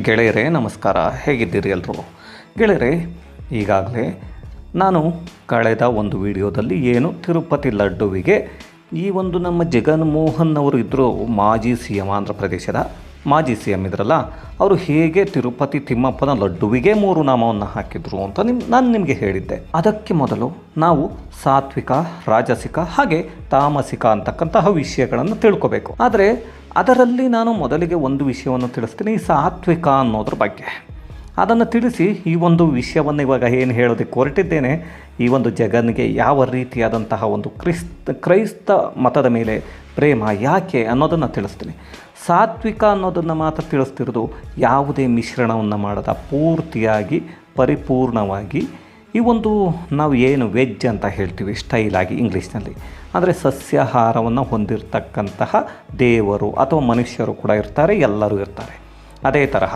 ಗೆಳೆಯರೇ, ನಮಸ್ಕಾರ. ಹೇಗಿದ್ದೀರಿ ಎಲ್ಲರೂ ಗೆಳೆಯರೇ, ಈಗಾಗಲೇ ನಾನು ಕಳೆದ ಒಂದು ವಿಡಿಯೋದಲ್ಲಿ ಏನು ತಿರುಪತಿ ಲಡ್ಡುವಿಗೆ ಈ ಒಂದು ನಮ್ಮ ಜಗನ್ಮೋಹನ್ ಅವರು ಇದ್ದರು ಮಾಜಿ ಸಿ ಎಂ ಆಂಧ್ರ ಪ್ರದೇಶದ ಮಾಜಿ ಸಿ ಎಂ ಇದ್ರಲ್ಲ, ಅವರು ಹೇಗೆ ತಿರುಪತಿ ತಿಮ್ಮಪ್ಪನ ಲಡ್ಡುವಿಗೆ ಮೂರು ನಾಮವನ್ನು ಹಾಕಿದ್ರು ಅಂತ ನಿಮ್, ನಾನು ನಿಮಗೆ ಹೇಳಿದ್ದೆ. ಅದಕ್ಕೆ ಮೊದಲು ನಾವು ಸಾತ್ವಿಕ, ರಾಜಸಿಕ ಹಾಗೆ ತಾಮಸಿಕ ಅಂತಕ್ಕಂತಹ ವಿಷಯಗಳನ್ನು ತಿಳ್ಕೋಬೇಕು. ಆದರೆ ಅದರಲ್ಲಿ ನಾನು ಮೊದಲಿಗೆ ಒಂದು ವಿಷಯವನ್ನು ತಿಳಿಸ್ತೀನಿ ಸಾತ್ವಿಕ ಅನ್ನೋದ್ರ ಬಗ್ಗೆ. ಅದನ್ನು ತಿಳಿಸಿ ಈ ಒಂದು ವಿಷಯವನ್ನು ಇವಾಗ ಏನು ಹೇಳೋದಕ್ಕೆ ಹೊರಟಿದ್ದೇನೆ. ಈ ಒಂದು ಜಗನ್ಗೆ ಯಾವ ರೀತಿಯಾದಂತಹ ಒಂದು ಕ್ರಿಸ್ತ, ಕ್ರೈಸ್ತ ಮತದ ಮೇಲೆ ಪ್ರೇಮ ಯಾಕೆ ಅನ್ನೋದನ್ನು ತಿಳಿಸ್ತೀನಿ. ಸಾತ್ವಿಕ ಅನ್ನೋದನ್ನು ಮಾತ್ರ ತಿಳಿಸ್ತಿರೋದು ಯಾವುದೇ ಮಿಶ್ರಣವನ್ನು ಮಾಡದ ಪೂರ್ತಿಯಾಗಿ, ಪರಿಪೂರ್ಣವಾಗಿ ಈ ಒಂದು ನಾವು ಏನು ವೆಜ್ ಅಂತ ಹೇಳ್ತೀವಿ ಸ್ಟೈಲಾಗಿ ಇಂಗ್ಲೀಷ್ನಲ್ಲಿ. ಅಂದರೆ ಸಸ್ಯಾಹಾರವನ್ನು ಹೊಂದಿರತಕ್ಕಂತಹ ದೇವರು ಅಥವಾ ಮನುಷ್ಯರು ಕೂಡ ಇರ್ತಾರೆ, ಎಲ್ಲರೂ ಇರ್ತಾರೆ. ಅದೇ ತರಹ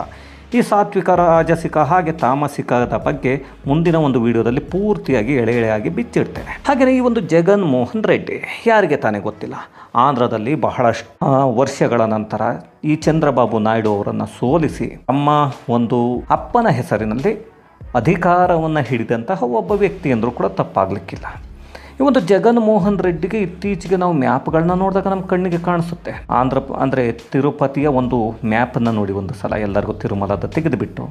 ಈ ಸಾತ್ವಿಕ ರಾಜಸಿಕ ಹಾಗೆ ತಾಮಸಿಕದ ಬಗ್ಗೆ ಮುಂದಿನ ಒಂದು ವಿಡಿಯೋದಲ್ಲಿ ಪೂರ್ತಿಯಾಗಿ ಎಳೆ ಎಳೆಯಾಗಿ ಬಿಚ್ಚಿಡ್ತೇನೆ. ಹಾಗೆಯೇ ಈ ಒಂದು ಜಗನ್ ಮೋಹನ್ ರೆಡ್ಡಿ ಯಾರಿಗೆ ತಾನೇ ಗೊತ್ತಿಲ್ಲ? ಆಂಧ್ರದಲ್ಲಿ ಬಹಳಷ್ಟು ವರ್ಷಗಳ ನಂತರ ಈ ಚಂದ್ರಬಾಬು ನಾಯ್ಡು ಅವರನ್ನು ಸೋಲಿಸಿ ತಮ್ಮ ಒಂದು ಅಪ್ಪನ ಹೆಸರಿನಲ್ಲಿ ಅಧಿಕಾರವನ್ನು ಹಿಡಿದಂತಹ ಒಬ್ಬ ವ್ಯಕ್ತಿ ಅಂದರೂ ಕೂಡ ತಪ್ಪಾಗಲಿಕ್ಕಿಲ್ಲ. ಈ ಒಂದು ಜಗನ್ ಮೋಹನ್ ರೆಡ್ಡಿಗೆ ಇತ್ತೀಚೆಗೆ ನಾವು ಮ್ಯಾಪ್ಗಳನ್ನ ನೋಡಿದಾಗ ನಮ್ಮ ಕಣ್ಣಿಗೆ ಕಾಣಿಸುತ್ತೆ. ಆಂಧ್ರ ಅಂದರೆ ತಿರುಪತಿಯ ಒಂದು ಮ್ಯಾಪನ್ನು ನೋಡಿ ಒಂದು ಸಲ ಎಲ್ಲರಿಗೂ ತಿರುಮಲದ ತೆಗೆದುಬಿಟ್ಟು.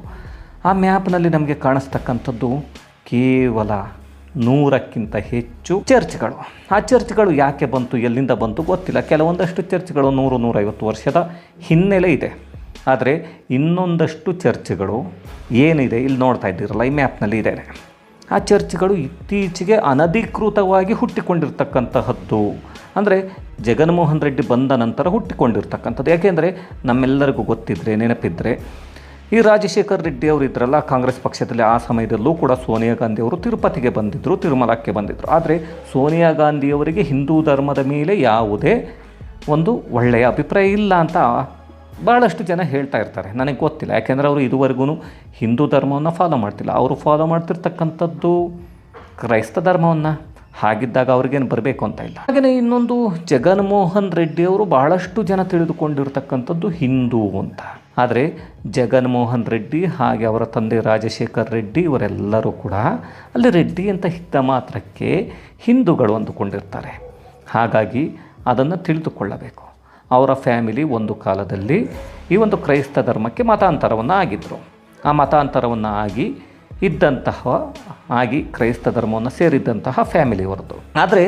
ಆ ಮ್ಯಾಪ್ನಲ್ಲಿ ನಮಗೆ ಕಾಣಿಸ್ತಕ್ಕಂಥದ್ದು ಕೇವಲ ನೂರಕ್ಕಿಂತ ಹೆಚ್ಚು ಚರ್ಚ್ಗಳು. ಆ ಚರ್ಚ್ಗಳು ಯಾಕೆ ಬಂತು, ಎಲ್ಲಿಂದ ಬಂತು ಗೊತ್ತಿಲ್ಲ. ಕೆಲವೊಂದಷ್ಟು ಚರ್ಚ್ಗಳು ನೂರು, ನೂರೈವತ್ತು ವರ್ಷದ ಹಿನ್ನೆಲೆ ಇದೆ. ಆದರೆ ಇನ್ನೊಂದಷ್ಟು ಚರ್ಚ್ಗಳು ಏನಿದೆ, ಇಲ್ಲಿ ನೋಡ್ತಾ ಇದ್ದೀರಲ್ಲ, ಈ ಮ್ಯಾಪ್ನಲ್ಲಿ ಇದೆ ಆ ಚರ್ಚ್ಗಳು ಇತ್ತೀಚೆಗೆ ಅನಧಿಕೃತವಾಗಿ ಹುಟ್ಟಿಕೊಂಡಿರ್ತಕ್ಕಂತಹದ್ದು. ಅಂದರೆ ಜಗನ್ಮೋಹನ್ ರೆಡ್ಡಿ ಬಂದ ನಂತರ ಹುಟ್ಟಿಕೊಂಡಿರ್ತಕ್ಕಂಥದ್ದು. ಯಾಕೆಂದರೆ ನಮ್ಮೆಲ್ಲರಿಗೂ ಗೊತ್ತಿದ್ದರೆ ನೆನಪಿದ್ದರೆ ಈ ರಾಜಶೇಖರ್ ರೆಡ್ಡಿ ಅವರು ಇದ್ರಲ್ಲ, ಕಾಂಗ್ರೆಸ್ ಪಕ್ಷದಲ್ಲಿ ಆ ಸಮಯದಲ್ಲೂ ಕೂಡ ಸೋನಿಯಾ ಗಾಂಧಿ ಅವರು ತಿರುಪತಿಗೆ ಬಂದಿದ್ದರು ತಿರುಮಲಕ್ಕೆ ಬಂದಿದ್ದರು ಆದರೆ ಸೋನಿಯಾ ಗಾಂಧಿಯವರಿಗೆ ಹಿಂದೂ ಧರ್ಮದ ಮೇಲೆ ಯಾವುದೇ ಒಂದು ಒಳ್ಳೆಯ ಅಭಿಪ್ರಾಯ ಇಲ್ಲ ಅಂತ ಭಾಳಷ್ಟು ಜನ ಹೇಳ್ತಾ ಇರ್ತಾರೆ. ನನಗೆ ಗೊತ್ತಿಲ್ಲ. ಯಾಕೆಂದರೆ ಅವರು ಇದುವರೆಗೂ ಹಿಂದೂ ಧರ್ಮವನ್ನು ಫಾಲೋ ಮಾಡ್ತಿಲ್ಲ. ಅವರು ಫಾಲೋ ಮಾಡ್ತಿರ್ತಕ್ಕಂಥದ್ದು ಕ್ರೈಸ್ತ ಧರ್ಮವನ್ನು. ಹಾಗಿದ್ದಾಗ ಅವ್ರಿಗೇನು ಬರಬೇಕು ಅಂತ ಇಲ್ಲ. ಹಾಗೆಯೇ ಇನ್ನೊಂದು ಜಗನ್ಮೋಹನ್ ರೆಡ್ಡಿ ಅವರು ಬಹಳಷ್ಟು ಜನ ತಿಳಿದುಕೊಂಡಿರ್ತಕ್ಕಂಥದ್ದು ಹಿಂದೂ ಅಂತ. ಆದರೆ ಜಗನ್ಮೋಹನ್ ರೆಡ್ಡಿ ಹಾಗೆ ಅವರ ತಂದೆ ರಾಜಶೇಖರ್ ರೆಡ್ಡಿ ಇವರೆಲ್ಲರೂ ಕೂಡ ಅಲ್ಲಿ ರೆಡ್ಡಿ ಅಂತ ಇದ್ದ ಮಾತ್ರಕ್ಕೆ ಹಿಂದೂಗಳು ಅಂದುಕೊಂಡಿರ್ತಾರೆ. ಹಾಗಾಗಿ ಅದನ್ನು ತಿಳಿದುಕೊಳ್ಳಬೇಕು. ಅವರ ಫ್ಯಾಮಿಲಿ ಒಂದು ಕಾಲದಲ್ಲಿ ಈ ಒಂದು ಕ್ರೈಸ್ತ ಧರ್ಮಕ್ಕೆ ಮತಾಂತರವನ್ನು ಆಗಿದ್ದರು ಆ ಮತಾಂತರವನ್ನು ಆಗಿ ಇದ್ದಂತಹ, ಆಗಿ ಕ್ರೈಸ್ತ ಧರ್ಮವನ್ನು ಸೇರಿದ್ದಂತಹ ಫ್ಯಾಮಿಲಿಯವರದ್ದು ಆದರೆ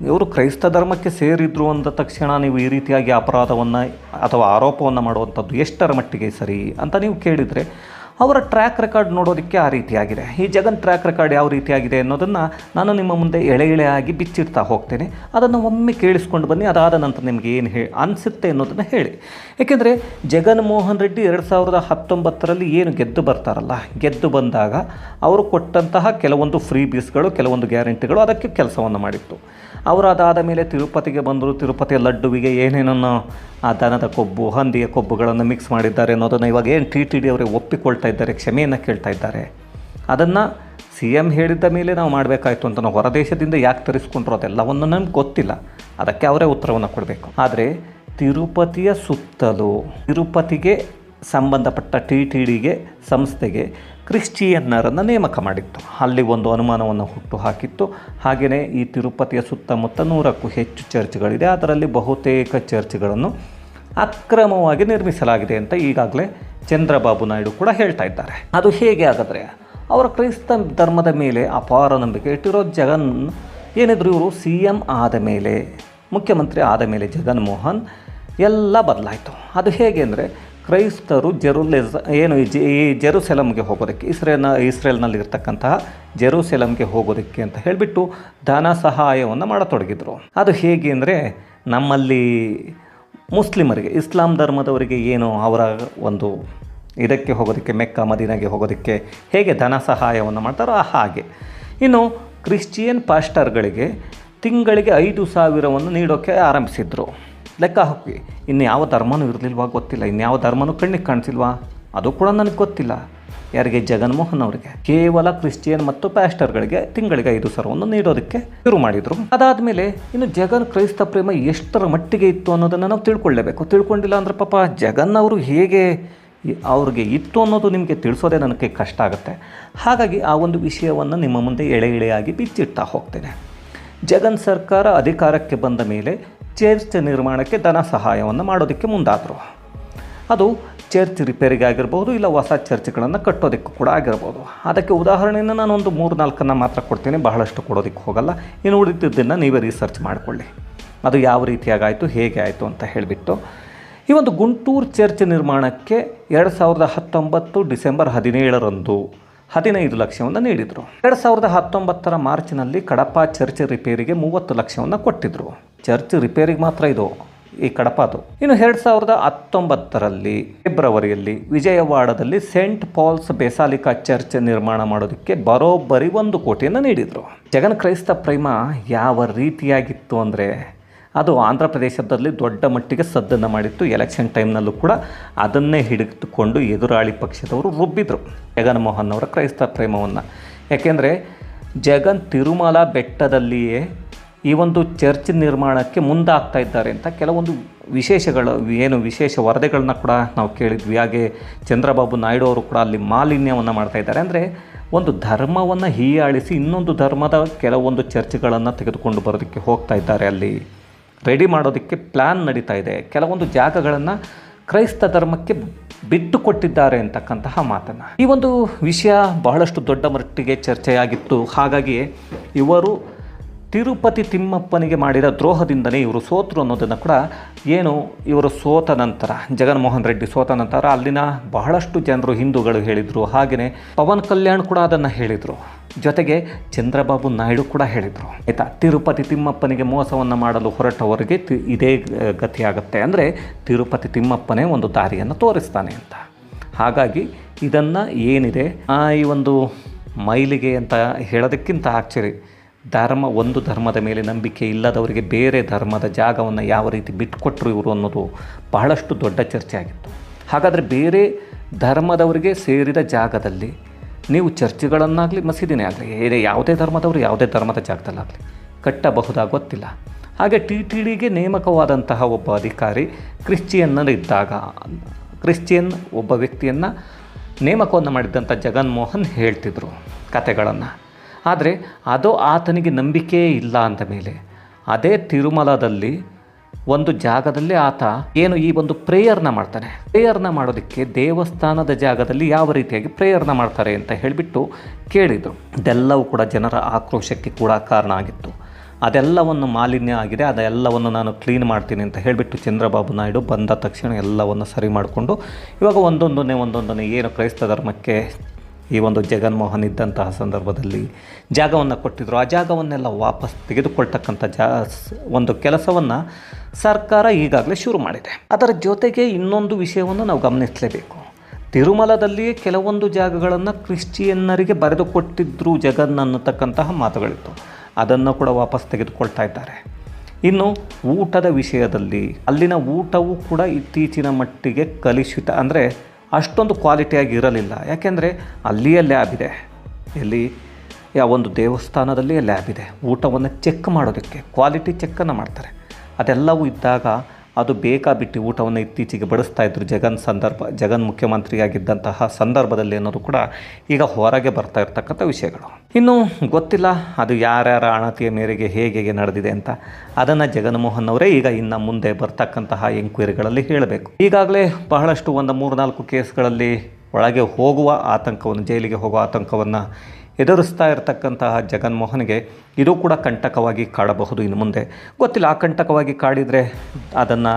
ಇವರು ಕ್ರೈಸ್ತ ಧರ್ಮಕ್ಕೆ ಸೇರಿದ್ರು ಅಂದ ತಕ್ಷಣ ನೀವು ಈ ರೀತಿಯಾಗಿ ಅಪರಾಧವನ್ನು ಅಥವಾ ಆರೋಪವನ್ನು ಮಾಡುವಂಥದ್ದು ಎಷ್ಟರ ಮಟ್ಟಿಗೆ ಸರಿ ಅಂತ ನೀವು ಕೇಳಿದರೆ ಅವರ ಟ್ರ್ಯಾಕ್ ರೆಕಾರ್ಡ್ ನೋಡೋದಕ್ಕೆ ಆ ರೀತಿಯಾಗಿದೆ. ಈ ಜಗನ್ ಟ್ರ್ಯಾಕ್ ರೆಕಾರ್ಡ್ ಯಾವ ರೀತಿಯಾಗಿದೆ ಅನ್ನೋದನ್ನು ನಾನು ನಿಮ್ಮ ಮುಂದೆ ಎಳೆ ಎಳೆಯಾಗಿ ಬಿಚ್ಚಿಡ್ತಾ ಹೋಗ್ತೇನೆ. ಅದನ್ನು ಒಮ್ಮೆ ಕೇಳಿಸ್ಕೊಂಡು ಬನ್ನಿ, ಅದಾದ ನಂತರ ನಿಮಗೆ ಏನು ಹೇಳಿ ಅನಿಸುತ್ತೆ ಅನ್ನೋದನ್ನು ಹೇಳಿ. ಏಕೆಂದರೆ ಜಗನ್ ಮೋಹನ್ ರೆಡ್ಡಿ ಎರಡು ಸಾವಿರದ ಹತ್ತೊಂಬತ್ತರಲ್ಲಿ ಏನು ಗೆದ್ದು ಬರ್ತಾರಲ್ಲ, ಗೆದ್ದು ಬಂದಾಗ ಅವರು ಕೊಟ್ಟಂತಹ ಕೆಲವೊಂದು ಫ್ರೀ ಬೀಸ್ಗಳು ಕೆಲವೊಂದು ಗ್ಯಾರಂಟಿಗಳು ಅದಕ್ಕೆ ಕೆಲಸವನ್ನು ಮಾಡಿತ್ತು. ಅವರು ಅದಾದ ಮೇಲೆ ತಿರುಪತಿಗೆ ಬಂದರು. ತಿರುಪತಿಯ ಲಡ್ಡುವಿಗೆ ಏನೇನನ್ನು ಆ ದನದ ಕೊಬ್ಬು, ಹಂದಿಯ ಕೊಬ್ಬುಗಳನ್ನು ಮಿಕ್ಸ್ ಮಾಡಿದ್ದಾರೆ ಅನ್ನೋದನ್ನು ಇವಾಗ ಏನು ಟಿ ಟಿ ಡಿ ಅವರೇ ಒಪ್ಪಿಕೊಳ್ತಾ ಇದ್ದಾರೆ, ಕ್ಷಮೆಯನ್ನು ಕೇಳ್ತಾ ಇದ್ದಾರೆ. ಅದನ್ನು ಸಿ ಎಂ ಹೇಳಿದ್ದ ಮೇಲೆ ನಾವು ಮಾಡಬೇಕಾಯ್ತು ಅಂತ ನಾವು ಹೊರದೇಶದಿಂದ ಯಾಕೆ ತರಿಸ್ಕೊಂಡ್ರು ಅದೆಲ್ಲವನ್ನು ನಮ್ಗೆ ಗೊತ್ತಿಲ್ಲ. ಅದಕ್ಕೆ ಅವರೇ ಉತ್ತರವನ್ನು ಕೊಡಬೇಕು. ಆದರೆ ತಿರುಪತಿಯ ಸುತ್ತಲೂ ತಿರುಪತಿಗೆ ಸಂಬಂಧಪಟ್ಟ ಟಿ ಟಿ ಡಿಗೆ ಸಂಸ್ಥೆಗೆ ಕ್ರಿಶ್ಚಿಯನ್ನರನ್ನು ನೇಮಕ ಮಾಡಿತ್ತು. ಅಲ್ಲಿ ಒಂದು ಅನುಮಾನವನ್ನು ಹುಟ್ಟು ಹಾಕಿತ್ತು ಹಾಗೆಯೇ ಈ ತಿರುಪತಿಯ ಸುತ್ತಮುತ್ತ ನೂರಕ್ಕೂ ಹೆಚ್ಚು ಚರ್ಚ್ಗಳಿದೆ. ಅದರಲ್ಲಿ ಬಹುತೇಕ ಚರ್ಚ್ಗಳನ್ನು ಅಕ್ರಮವಾಗಿ ನಿರ್ಮಿಸಲಾಗಿದೆ ಅಂತ ಈಗಾಗಲೇ ಚಂದ್ರಬಾಬು ನಾಯ್ಡು ಕೂಡ ಹೇಳ್ತಾ ಇದ್ದಾರೆ. ಅದು ಹೇಗೆ ಹಾಗಾದರೆ, ಅವರ ಕ್ರೈಸ್ತ ಧರ್ಮದ ಮೇಲೆ ಅಪಾರ ನಂಬಿಕೆ ಇಟ್ಟಿರೋ ಜಗನ್ ಏನಿದ್ರು ಇವರು ಸಿ ಎಂ ಆದ ಮೇಲೆ, ಮುಖ್ಯಮಂತ್ರಿ ಆದ ಮೇಲೆ ಜಗನ್ಮೋಹನ್ ಎಲ್ಲ ಬದಲಾಯಿತು. ಅದು ಹೇಗೆ ಅಂದರೆ ಕ್ರೈಸ್ತರು ಜೆರುಲೆಸ್ ಏನು ಈ ಜೆರುಸೆಲಮ್ಗೆ ಹೋಗೋದಕ್ಕೆ ಇಸ್ರೇಲ್ನ ಇಸ್ರೇಲ್ನಲ್ಲಿ ಇರ್ತಕ್ಕಂತಹ ಜೆರುಸೆಲಮ್ಗೆ ಹೋಗೋದಕ್ಕೆ ಅಂತ ಹೇಳಿಬಿಟ್ಟು ಧನ ಸಹಾಯವನ್ನು ಮಾಡತೊಡಗಿದ್ರು. ಅದು ಹೇಗೆ ಅಂದರೆ ನಮ್ಮಲ್ಲಿ ಮುಸ್ಲಿಮರಿಗೆ, ಇಸ್ಲಾಂ ಧರ್ಮದವರಿಗೆ ಏನು ಅವರ ಒಂದು ಇದಕ್ಕೆ ಹೋಗೋದಕ್ಕೆ, ಮೆಕ್ಕ ಮದೀನಾಗೆ ಹೋಗೋದಕ್ಕೆ ಹೇಗೆ ಧನ ಸಹಾಯವನ್ನು ಮಾಡ್ತಾರೋ ಹಾಗೆ. ಇನ್ನು ಕ್ರಿಶ್ಚಿಯನ್ ಪಾಸ್ಟರ್ಗಳಿಗೆ ತಿಂಗಳಿಗೆ ಐದು ಸಾವಿರವನ್ನು ನೀಡೋಕ್ಕೆ ಆರಂಭಿಸಿದ್ರು. ಲೆಕ್ಕ ಹಾಕಿ, ಇನ್ನು ಯಾವ ಧರ್ಮನೂ ಇರಲಿಲ್ವಾ ಗೊತ್ತಿಲ್ಲ ಇನ್ಯಾವ ಧರ್ಮನೂ ಕಣ್ಣಿಗೆ ಕಾಣಿಸಿಲ್ವಾ? ಅದು ಕೂಡ ನನಗೆ ಗೊತ್ತಿಲ್ಲ. ಯಾರಿಗೆ? ಜಗನ್ಮೋಹನ್ ಅವರಿಗೆ. ಕೇವಲ ಕ್ರಿಶ್ಚಿಯನ್ ಮತ್ತು ಪ್ಯಾಸ್ಟರ್ಗಳಿಗೆ ತಿಂಗಳಿಗೆ ಐದು ಸಾವಿರವನ್ನು ನೀಡೋದಕ್ಕೆ ಶುರು ಮಾಡಿದರು. ಅದಾದಮೇಲೆ ಇನ್ನು ಜಗನ್ ಕ್ರೈಸ್ತ ಪ್ರೇಮ ಎಷ್ಟರ ಮಟ್ಟಿಗೆ ಇತ್ತು ಅನ್ನೋದನ್ನು ನಾವು ತಿಳ್ಕೊಳ್ಳೇಬೇಕು. ತಿಳ್ಕೊಂಡಿಲ್ಲ ಅಂದ್ರೆ ಪಾಪ ಜಗನ್ ಅವರು ಹೇಗೆ ಅವ್ರಿಗೆ ಇತ್ತು ಅನ್ನೋದು ನಿಮಗೆ ತಿಳಿಸೋದೇ ನನಗೆ ಕಷ್ಟ ಆಗುತ್ತೆ. ಹಾಗಾಗಿ ಆ ಒಂದು ವಿಷಯವನ್ನು ನಿಮ್ಮ ಮುಂದೆ ಎಳೆ ಎಳೆಯಾಗಿ ಬಿಚ್ಚಿಡ್ತಾ ಹೋಗ್ತೇನೆ. ಜಗನ್ ಸರ್ಕಾರ ಅಧಿಕಾರಕ್ಕೆ ಬಂದ ಮೇಲೆ ಚರ್ಚ್ ನಿರ್ಮಾಣಕ್ಕೆ ಧನ ಸಹಾಯವನ್ನು ಮಾಡೋದಕ್ಕೆ ಮುಂದಾದರು. ಅದು ಚರ್ಚ್ ರಿಪೇರಿಗೆ ಆಗಿರ್ಬೋದು ಇಲ್ಲ ಹೊಸ ಚರ್ಚ್ಗಳನ್ನು ಕಟ್ಟೋದಕ್ಕೂ ಕೂಡ ಆಗಿರ್ಬೋದು. ಅದಕ್ಕೆ ಉದಾಹರಣೆಯನ್ನು ನಾನು ಒಂದು ಮೂರು ನಾಲ್ಕನ್ನು ಮಾತ್ರ ಕೊಡ್ತೀನಿ, ಬಹಳಷ್ಟು ಕೊಡೋದಕ್ಕೆ ಹೋಗಲ್ಲ. ಇನ್ನು ಉಳಿದಿದ್ದನ್ನು ನೀವೇ ರಿಸರ್ಚ್ ಮಾಡಿಕೊಳ್ಳಿ. ಅದು ಯಾವ ರೀತಿಯಾಗಾಯಿತು, ಹೇಗೆ ಆಯಿತು ಅಂತ ಹೇಳಿಬಿಟ್ಟು. ಈ ಒಂದು ಗುಂಟೂರು ಚರ್ಚ್ ನಿರ್ಮಾಣಕ್ಕೆ ಎರಡು ಸಾವಿರದ ಹತ್ತೊಂಬತ್ತು ಡಿಸೆಂಬರ್ ಹದಿನೇಳರಂದು ಹದಿನೈದು ಲಕ್ಷವನ್ನು ನೀಡಿದರು. ಎರಡು ಸಾವಿರದ ಹತ್ತೊಂಬತ್ತರ ಮಾರ್ಚ್ನಲ್ಲಿ ಕಡಪ ಚರ್ಚ್ ರಿಪೇರಿಗೆ ಮೂವತ್ತು ಲಕ್ಷವನ್ನು ಕೊಟ್ಟಿದ್ದರು ಚರ್ಚ್ ರಿಪೇರಿಗೆ ಮಾತ್ರ ಇದು, ಈ ಕಡಪದು ಇನ್ನು ಎರಡು ಸಾವಿರದ ಹತ್ತೊಂಬತ್ತರಲ್ಲಿ ಫೆಬ್ರವರಿಯಲ್ಲಿ ವಿಜಯವಾಡದಲ್ಲಿ ಸೆಂಟ್ ಪಾಲ್ಸ್ ಬೇಸಾಲಿಕಾ ಚರ್ಚ್ ನಿರ್ಮಾಣ ಮಾಡೋದಕ್ಕೆ ಬರೋಬ್ಬರಿ ಒಂದು ಕೋಟಿಯನ್ನು ನೀಡಿದರು. ಜಗನ್ ಕ್ರೈಸ್ತ ಪ್ರೇಮ ಯಾವ ರೀತಿಯಾಗಿತ್ತು ಅಂದರೆ ಅದು ಆಂಧ್ರ ಪ್ರದೇಶದಲ್ಲಿ ದೊಡ್ಡ ಮಟ್ಟಿಗೆ ಸದ್ದನ್ನು ಮಾಡಿತ್ತು. ಎಲೆಕ್ಷನ್ ಟೈಮ್ನಲ್ಲೂ ಕೂಡ ಅದನ್ನೇ ಹಿಡಿದುಕೊಂಡು ಎದುರಾಳಿ ಪಕ್ಷದವರು ರುಬ್ಬಿದ್ರು. ಜಗನ್ಮೋಹನ್ ಅವರ ಕ್ರೈಸ್ತ ಪ್ರೇಮವನ್ನು. ಯಾಕೆಂದರೆ ಜಗನ್ ತಿರುಮಲ ಬೆಟ್ಟದಲ್ಲಿಯೇ ಈ ಒಂದು ಚರ್ಚ್ ನಿರ್ಮಾಣಕ್ಕೆ ಮುಂದಾಗ್ತಾ ಇದ್ದಾರೆ ಅಂತ ಕೆಲವೊಂದು ವಿಶೇಷಗಳು, ಏನು ವಿಶೇಷ ವರದಿಗಳನ್ನ ಕೂಡ ನಾವು ಕೇಳಿದ್ವಿ. ಹಾಗೆ ಚಂದ್ರಬಾಬು ನಾಯ್ಡು ಅವರು ಕೂಡ ಅಲ್ಲಿ ಮಾಲಿನ್ಯವನ್ನು ಮಾಡ್ತಾ ಇದ್ದಾರೆ. ಅಂದರೆ ಒಂದು ಧರ್ಮವನ್ನು ಹೀಯಾಳಿಸಿ ಇನ್ನೊಂದು ಧರ್ಮದ ಕೆಲವೊಂದು ಚರ್ಚ್ಗಳನ್ನು ತೆಗೆದುಕೊಂಡು ಬರೋದಕ್ಕೆ ಹೋಗ್ತಾ ಇದ್ದಾರೆ ಅಲ್ಲಿ. ರೆಡಿ ಮಾಡೋದಕ್ಕೆ ಪ್ಲ್ಯಾನ್ ನಡೀತಾ ಇದೆ. ಕೆಲವೊಂದು ಜಾಗಗಳನ್ನು ಕ್ರೈಸ್ತ ಧರ್ಮಕ್ಕೆ ಬಿಟ್ಟು ಕೊಟ್ಟಿದ್ದಾರೆ ಅಂತಕ್ಕಂತಹ ಮಾತನ್ನು. ಈ ಒಂದು ವಿಷಯ ಬಹಳಷ್ಟು ದೊಡ್ಡ ಮಟ್ಟಿಗೆ ಚರ್ಚೆಯಾಗಿತ್ತು. ಹಾಗಾಗಿ ಇವರು ತಿರುಪತಿ ತಿಮ್ಮಪ್ಪನಿಗೆ ಮಾಡಿದ ದ್ರೋಹದಿಂದಲೇ ಇವರು ಸೋತರು ಅನ್ನೋದನ್ನು ಕೂಡ ಏನು ಇವರು ಸೋತ ನಂತರ, ಜಗನ್ಮೋಹನ್ ರೆಡ್ಡಿ ಸೋತ ನಂತರ ಅಲ್ಲಿನ ಬಹಳಷ್ಟು ಜನರು ಹಿಂದೂಗಳು ಹೇಳಿದರು. ಹಾಗೆಯೇ ಪವನ್ ಕಲ್ಯಾಣ್ ಕೂಡ ಅದನ್ನು ಹೇಳಿದರು. ಜೊತೆಗೆ ಚಂದ್ರಬಾಬು ನಾಯ್ಡು ಕೂಡ ಹೇಳಿದರು. ಆಯಿತಾ? ತಿರುಪತಿ ತಿಮ್ಮಪ್ಪನಿಗೆ ಮೋಸವನ್ನು ಮಾಡಲು ಹೊರಟವರಿಗೆ ತಿ ಇದೇ ಗತಿ ಗತಿಯಾಗುತ್ತೆ ಅಂದರೆ ತಿರುಪತಿ ತಿಮ್ಮಪ್ಪನೇ ಒಂದು ದಾರಿಯನ್ನು ತೋರಿಸ್ತಾನೆ ಅಂತ. ಹಾಗಾಗಿ ಇದನ್ನು ಏನಿದೆ? ಈ ಒಂದು ಮೈಲಿಗೆ ಅಂತ ಹೇಳೋದಕ್ಕಿಂತ ಆ್ಯಕ್ಚುಲಿ ಧರ್ಮ, ಒಂದು ಧರ್ಮದ ಮೇಲೆ ನಂಬಿಕೆ ಇಲ್ಲದವರಿಗೆ ಬೇರೆ ಧರ್ಮದ ಜಾಗವನ್ನು ಯಾವ ರೀತಿ ಬಿಟ್ಟುಕೊಟ್ರು ಇವರು ಅನ್ನೋದು ಬಹಳಷ್ಟು ದೊಡ್ಡ ಚರ್ಚೆ ಆಗಿತ್ತು. ಹಾಗಾದರೆ ಬೇರೆ ಧರ್ಮದವರಿಗೆ ಸೇರಿದ ಜಾಗದಲ್ಲಿ ನೀವು ಚರ್ಚೆಗಳನ್ನಾಗಲಿ ಮಸೀದಿನೇ ಆಗಲಿ, ಬೇರೆ ಯಾವುದೇ ಧರ್ಮದವರು ಯಾವುದೇ ಧರ್ಮದ ಜಾಗದಲ್ಲಾಗಲಿ ಕಟ್ಟಬಹುದಾ ಗೊತ್ತಿಲ್ಲ. ಹಾಗೆ ಟಿ ಟಿ ಡಿಗೆ ನೇಮಕವಾದಂತಹ ಒಬ್ಬ ಅಧಿಕಾರಿ ಕ್ರಿಶ್ಚಿಯನ್ನರಿದ್ದಾಗ ಕ್ರಿಶ್ಚಿಯನ್ ಒಬ್ಬ ವ್ಯಕ್ತಿಯನ್ನು ನೇಮಕವನ್ನು ಮಾಡಿದ್ದಂಥ ಜಗನ್ಮೋಹನ್ ಹೇಳ್ತಿದ್ರು ಕತೆಗಳನ್ನು. ಆದರೆ ಅದು ಆತನಿಗೆ ನಂಬಿಕೆ ಇಲ್ಲ ಅಂದ ಮೇಲೆ ಅದೇ ತಿರುಮಲದಲ್ಲಿ ಒಂದು ಜಾಗದಲ್ಲಿ ಆತ ಏನು ಈ ಒಂದು ಪ್ರೇಯರ್ನ ಮಾಡ್ತಾನೆ. ಪ್ರೇಯರ್ನ ಮಾಡೋದಕ್ಕೆ ದೇವಸ್ಥಾನದ ಜಾಗದಲ್ಲಿ ಯಾವ ರೀತಿಯಾಗಿ ಪ್ರೇಯರ್ನ ಮಾಡ್ತಾರೆ ಅಂತ ಹೇಳಿಬಿಟ್ಟು ಕೇಳಿದರು ಇದೆಲ್ಲವೂ ಕೂಡ ಜನರ ಆಕ್ರೋಶಕ್ಕೆ ಕೂಡ ಕಾರಣ ಆಗಿತ್ತು. ಅದೆಲ್ಲವನ್ನು ಮಾಲಿನ್ಯ ಆಗಿದೆ, ಅದೆಲ್ಲವನ್ನು ನಾನು ಕ್ಲೀನ್ ಮಾಡ್ತೀನಿ ಅಂತ ಹೇಳಿಬಿಟ್ಟು ಚಂದ್ರಬಾಬು ನಾಯ್ಡು ಬಂದ ತಕ್ಷಣ ಎಲ್ಲವನ್ನು ಸರಿ ಮಾಡಿಕೊಂಡು ಇವಾಗ ಒಂದೊಂದನ್ನೇ ಒಂದೊಂದನ್ನೇ ಏನು ಕ್ರೈಸ್ತ ಧರ್ಮಕ್ಕೆ ಈ ಒಂದು ಜಗನ್ಮೋಹನ್ ಇದ್ದಂತಹ ಸಂದರ್ಭದಲ್ಲಿ ಜಾಗವನ್ನು ಕೊಟ್ಟಿದ್ದರು ಆ ಜಾಗವನ್ನೆಲ್ಲ ವಾಪಸ್ ತೆಗೆದುಕೊಳ್ತಕ್ಕಂಥ ಜಾ, ಒಂದು ಕೆಲಸವನ್ನು ಸರ್ಕಾರ ಈಗಾಗಲೇ ಶುರು ಮಾಡಿದೆ. ಅದರ ಜೊತೆಗೆ ಇನ್ನೊಂದು ವಿಷಯವನ್ನು ನಾವು ಗಮನಿಸಲೇಬೇಕು. ತಿರುಮಲದಲ್ಲಿಯೇ ಕೆಲವೊಂದು ಜಾಗಗಳನ್ನು ಕ್ರಿಶ್ಚಿಯನ್ನರಿಗೆ ಬರೆದುಕೊಟ್ಟಿದ್ದರು ಜಗನ್ ಅನ್ನತಕ್ಕಂತಹ ಮಾತುಗಳಿತ್ತು. ಅದನ್ನು ಕೂಡ ವಾಪಸ್ ತೆಗೆದುಕೊಳ್ತಾ ಇದ್ದಾರೆ. ಇನ್ನು ಊಟದ ವಿಷಯದಲ್ಲಿ ಅಲ್ಲಿನ ಊಟವೂ ಕೂಡ ಇತ್ತೀಚಿನ ಮಟ್ಟಿಗೆ ಕಲುಷಿತ. ಅಂದರೆ ಅಷ್ಟೊಂದು ಕ್ವಾಲಿಟಿಯಾಗಿ ಇರಲಿಲ್ಲ. ಯಾಕೆಂದರೆ ಅಲ್ಲಿಯೇ ಲ್ಯಾಬ್ ಇದೆ. ಎಲ್ಲಿ ಯಾವ ಒಂದು ದೇವಸ್ಥಾನದಲ್ಲಿಯೇ ಲ್ಯಾಬ್ ಇದೆ. ಊಟವನ್ನು ಚೆಕ್ ಮಾಡೋದಕ್ಕೆ ಕ್ವಾಲಿಟಿ ಚೆಕ್ಕನ್ನು ಮಾಡ್ತಾರೆ. ಅದೆಲ್ಲವೂ ಇದ್ದಾಗ ಅದು ಬೇಕಾಬಿಟ್ಟು ಊಟವನ್ನು ಇತ್ತೀಚೆಗೆ ಬಡಿಸ್ತಾ ಇದ್ದರು ಜಗನ್ ಸಂದರ್ಭ, ಜಗನ್ ಮುಖ್ಯಮಂತ್ರಿಯಾಗಿದ್ದಂತಹ ಸಂದರ್ಭದಲ್ಲಿ ಅನ್ನೋದು ಕೂಡ ಈಗ ಹೊರಗೆ ಬರ್ತಾ ಇರ್ತಕ್ಕಂಥ ವಿಷಯಗಳು. ಇನ್ನು ಗೊತ್ತಿಲ್ಲ ಅದು ಯಾರ್ಯಾರ ಅಣತಿಯ ಮೇರೆಗೆ ಹೇಗೆ ಹೇಗೆ ನಡೆದಿದೆ ಅಂತ. ಅದನ್ನು ಜಗನ್ಮೋಹನ್ ಅವರೇ ಈಗ ಇನ್ನು ಮುಂದೆ ಬರ್ತಕ್ಕಂತಹ ಎಂಕ್ವೈರಿಗಳಲ್ಲಿ ಹೇಳಬೇಕು. ಈಗಾಗಲೇ ಬಹಳಷ್ಟು ಒಂದು ಮೂರು ನಾಲ್ಕು ಕೇಸ್ಗಳಲ್ಲಿ ಒಳಗೆ ಹೋಗುವ ಆತಂಕವನ್ನು, ಜೈಲಿಗೆ ಹೋಗುವ ಆತಂಕವನ್ನು ಎದುರಿಸ್ತಾ ಇರತಕ್ಕಂತಹ ಜಗನ್ಮೋಹನ್ಗೆ ಇದು ಕೂಡ ಕಂಟಕವಾಗಿ ಕಾಡಬಹುದು ಇನ್ನು ಮುಂದೆ. ಗೊತ್ತಿಲ್ಲ, ಆ ಕಂಟಕವಾಗಿ ಕಾಡಿದರೆ ಅದನ್ನು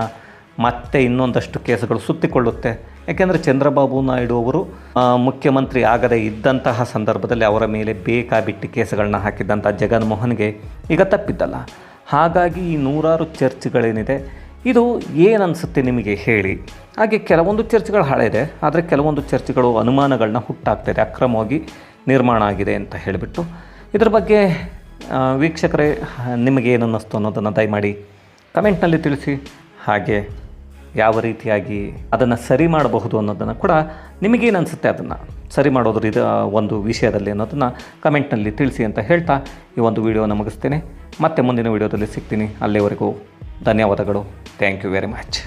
ಮತ್ತೆ ಇನ್ನೊಂದಷ್ಟು ಕೇಸುಗಳು ಸುತ್ತಿಕೊಳ್ಳುತ್ತೆ. ಯಾಕೆಂದರೆ ಚಂದ್ರಬಾಬು ನಾಯ್ಡು ಅವರು ಮುಖ್ಯಮಂತ್ರಿ ಆಗದೇ ಇದ್ದಂತಹ ಸಂದರ್ಭದಲ್ಲಿ ಅವರ ಮೇಲೆ ಬೇಕಾಬಿಟ್ಟು ಕೇಸುಗಳನ್ನ ಹಾಕಿದ್ದಂಥ ಜಗನ್ಮೋಹನ್ಗೆ ಈಗ ತಪ್ಪಿದ್ದಲ್ಲ. ಹಾಗಾಗಿ ಈ ನೂರಾರು ಚರ್ಚ್ಗಳೇನಿದೆ, ಇದು ಏನು ಅನಿಸುತ್ತೆ ನಿಮಗೆ ಹೇಳಿ. ಹಾಗೆ ಕೆಲವೊಂದು ಚರ್ಚ್ಗಳು ಹಳೆಯಿದೆ ಆದರೆ ಕೆಲವೊಂದು ಚರ್ಚ್ಗಳು ಅನುಮಾನಗಳನ್ನ ಹುಟ್ಟಾಗ್ತಾಯಿದೆ ಅಕ್ರಮವಾಗಿ ನಿರ್ಮಾಣ ಆಗಿದೆ ಅಂತ ಹೇಳಿಬಿಟ್ಟು ಇದರ ಬಗ್ಗೆ ವೀಕ್ಷಕರೇ, ನಿಮಗೆ ಏನು ಅನ್ನಿಸ್ತು ಅನ್ನೋದನ್ನು ದಯಮಾಡಿ ಕಮೆಂಟ್ನಲ್ಲಿ ತಿಳಿಸಿ. ಹಾಗೆ ಯಾವ ರೀತಿಯಾಗಿ ಅದನ್ನು ಸರಿ ಮಾಡಬಹುದು ಅನ್ನೋದನ್ನು ಕೂಡ ನಿಮಗೇನು ಅನಿಸುತ್ತೆ ಅದನ್ನು ಸರಿ ಮಾಡೋದ್ರ ಇದು, ಒಂದು ವಿಷಯದಲ್ಲಿ ಅನ್ನೋದನ್ನು ಕಮೆಂಟ್ನಲ್ಲಿ ತಿಳಿಸಿ ಅಂತ ಹೇಳ್ತಾ ಈ ಒಂದು ವಿಡಿಯೋನ ಮುಗಿಸ್ತೇನೆ. ಮತ್ತೆ ಮುಂದಿನ ವಿಡಿಯೋದಲ್ಲಿ ಸಿಗ್ತೀನಿ. ಅಲ್ಲಿವರೆಗೂ ಧನ್ಯವಾದಗಳು. Thank you very much